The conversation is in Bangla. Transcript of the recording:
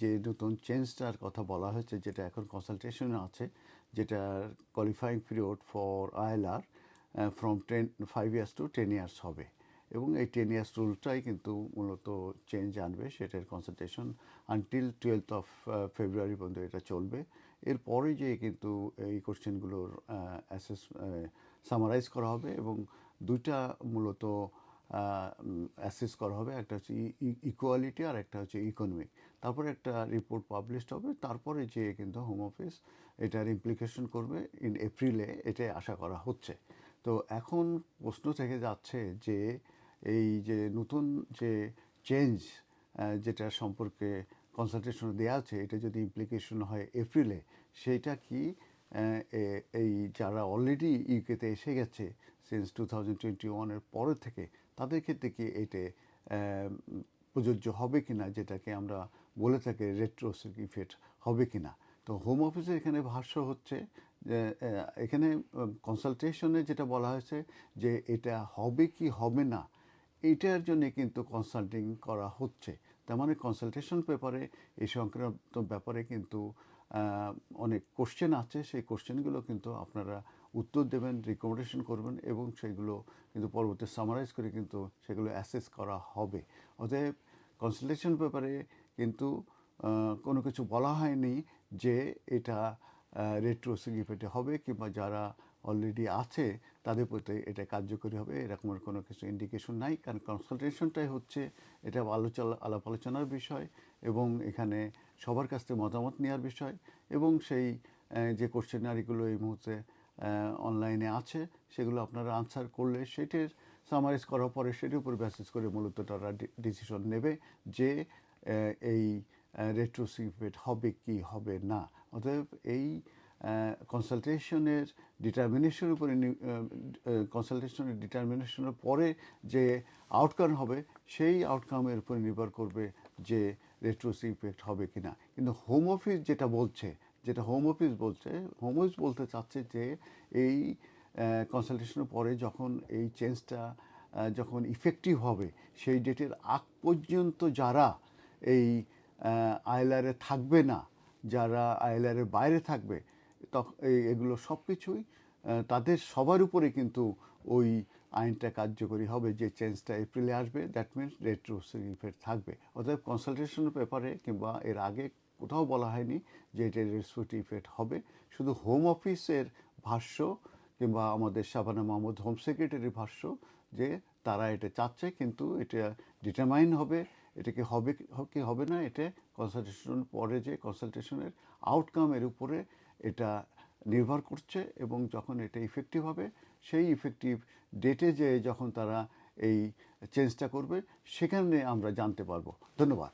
যে নতুন চেঞ্জটার কথা বলা হয়েছে, যেটা এখন কনসালটেশনে আছে, যেটার qualifying period for ILR from ten five years to ten years হবে। এবং এই টেন ইয়ার্স রুলটাই কিন্তু মূলত চেঞ্জ আনবে সেটার consultation until twelfth of February পর্যন্ত এটা চলবে। এরপরে যে কিন্তু এই কোশ্চেনগুলোর অ্যাসেস সামারাইজ করা হবে এবং দুইটা মূলত অ্যাসেস করা হবে। একটা হচ্ছে ইকুয়ালিটি আর একটা হচ্ছে ইকোনমিক তারপরে একটা রিপোর্ট পাবলিশড হবে। তারপরে যে কিন্তু হোম অফিস এটার ইমপ্লিকেশন করবে ইন এপ্রিলে এটাই আশা করা হচ্ছে। তো এখন প্রশ্ন থেকে যাচ্ছে যে এই যে নতুন যে চেঞ্জ যেটা সম্পর্কে কনসালটেশন দেওয়া আছে, এটা যদি ইমপ্লিকেশন হয় এপ্রিলে সেইটা কি এই যারা অলরেডি ইউকেতে এসে গেছে সিন্স টু থাউজেন্ড টোয়েন্টি ওয়ানের পরের থেকে, তাদের ক্ষেত্রে কি এটা প্রযোজ্য হবে কি না যেটাকে আমরা বলে থাকি রেট্রোসিক ইফেক্ট হবে কি না তো হোম অফিসের এখানে ভাষ্য হচ্ছে এখানে কনসালটেশনে যেটা বলা হয়েছে যে এটা হবে কি হবে না, এটার জন্য কিন্তু কনসাল্টিং করা হচ্ছে। তার মানে কনসালটেশন পেপারে এই সংক্রান্ত ব্যাপারে কিন্তু অনেক কোশ্চেন আছে। সেই কোশ্চেনগুলো কিন্তু আপনারা উত্তর দেবেন রিকমেন্ডেশন করবেন এবং সেগুলো কিন্তু পরবর্তী সামারাইজ করে কিন্তু সেগুলো অ্যাসেস করা হবে। অতএব কনসালটেশন পেপারে কিন্তু কোনো কিছু বলা হয়নি যে এটা রেট্রোসিগিফেটে হবে কিংবা যারা অলরেডি আছে, তাদের প্রতি এটা কার্যকরী হবে এরকমের কোনো কিছু ইন্ডিকেশন নাই। কারণ কনসালটেশনটাই হচ্ছে এটা আলোচনা আলাপ আলোচনার বিষয় এবং এখানে সবার কাছ থেকে মতামত নেওয়ার বিষয় এবং সেই যে কোশ্চেনারিগুলো এই মুহূর্তে অনলাইনে আছে, সেগুলো আপনারা আনসার করলে সেটির সামারাইজ করার পরে সেটির উপর বেসিস করে মূলত তারা ডিসিশন নেবে যে এই রেট্রোসিপেট হবে কি, হবে না। অতএব এই কনসালটেশনের ডিটারমিনেশনের উপরে কনসালটেশনের ডিটারমিনেশনের পরে যে আউটকাম হবে, সেই আউটকামের উপরে নির্ভর করবে যে রেট্রোসি ইফেক্ট হবে কি না কিন্তু হোম অফিস যেটা বলছে, যেটা হোম অফিস বলছে হোম অফিস বলতে চাচ্ছে যে এই কনসালটেশনের পরে যখন এই চেঞ্জটা যখন ইফেক্টিভ হবে, সেই ডেটের আগ পর্যন্ত যারা এই আইলারে থাকবে না, যারা আইলারের বাইরে থাকবে এগুলো সব কিছুই তাদের সবার উপরে কিন্তু ওই আইনটা কার্যকরী হবে যে চেঞ্জটা এপ্রিলে আসবে দ্যাট মিনস রেট্রোসিভ ইফেক্ট থাকবে। অর্থাৎ কনসালটেশন পেপারে কিংবা এর আগে কোথাও বলা হয়নি যে এটা রেট্রোসিভ ইফেক্ট হবে। শুধু হোম অফিসের ভাষ্য কিংবা আমাদের শাবানা মাহমুদ হোম সেক্রেটারির ভাষ্য যে তারা এটা চাচ্ছে, কিন্তু এটা ডিটারমাইন হবে এটাকে হবে কি হবে না, এটা কনসালটেশন পরে যে কনসালটেশনের আউটকামের উপরে এটা নির্ভর করছে এবং যখন এটা ইফেক্টিভ হবে, সেই ইফেক্টিভ ডেটে যে যখন তারা এই চেঞ্জটা করবে, সেখানে আমরা জানতে পারব। ধন্যবাদ।